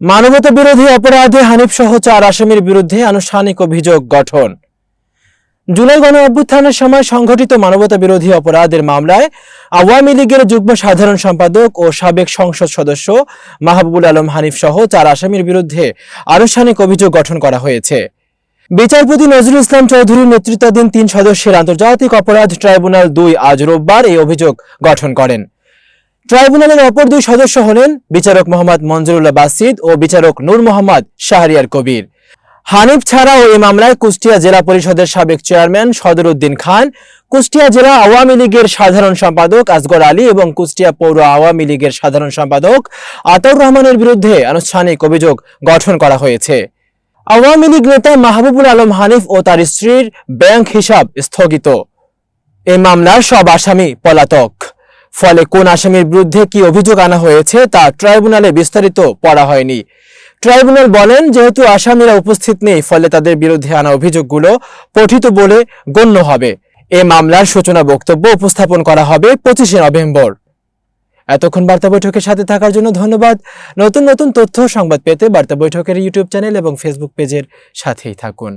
মানবতা বিরোধী অপরাধে হানিফ সহ চার আসামির বিরুদ্ধে আনুষ্ঠানিক অভিযোগ গঠন। জুলাই গণ অভ্যুত্থানের সময় সংঘটিত মানবতা বিরোধী অপরাধের মামলায় আওয়ামী লীগের যুগ্ম সাধারণ সম্পাদক ও সাবেক সংসদ সদস্য মাহবুবুল আলম হানিফ সহ চার আসামির বিরুদ্ধে আনুষ্ঠানিক অভিযোগ গঠন করা হয়েছে। বিচারপতি নজরুল ইসলাম চৌধুরীর নেতৃত্বাধীন তিন সদস্যের আন্তর্জাতিক অপরাধ ট্রাইব্যুনাল দুই আজ রোববার এই অভিযোগ গঠন করেন। ট্রাইব্যুনালের অপর দুই সদস্য হলেন বিচারক মোহাম্মদ মঞ্জুরুল্লাহ বাসিদ ও বিচারক নূর মোহাম্মদ শাহরিয়ার কবির। হানিফ ছাড়াও এই মামলায় কুষ্টিয়া জেলা পরিষদের সাবেক চেয়ারম্যান সদরউদ্দিন খান, কুষ্টিয়া জেলা আওয়ামী লীগের সাধারণ সম্পাদক আসগর আলী এবং কুষ্টিয়া পৌর আওয়ামী লীগের সাধারণ সম্পাদক আতাউর রহমানের বিরুদ্ধে আনুষ্ঠানিক অভিযোগ গঠন করা হয়েছে। আওয়ামী লীগ নেতা মাহবুবুল আলম হানিফ ও তার স্ত্রীর ব্যাংক হিসাব স্থগিত। এই মামলার সব আসামি পলাতক। ফলে কোন আসামির বিরুদ্ধে কি অভিযোগ আনা হয়েছে তা ট্রাইব্যুনালে বিস্তারিত পড়া হয়নি। ট্রাইব্যুনাল বলেন, যেহেতু আসামিরা উপস্থিত নেই, ফলে তাদের বিরুদ্ধে আনা অভিযোগগুলো পঠিত বলে গণ্য হবে। এ মামলার সূচনা বক্তব্য উপস্থাপন করা হবে পঁচিশে নভেম্বর। এতক্ষণ বার্তা বৈঠকের সাথে থাকার জন্য ধন্যবাদ। নতুন নতুন তথ্য সংবাদ পেতে বার্তা বৈঠকের ইউটিউব চ্যানেল এবং ফেসবুক পেজের সাথেই থাকুন।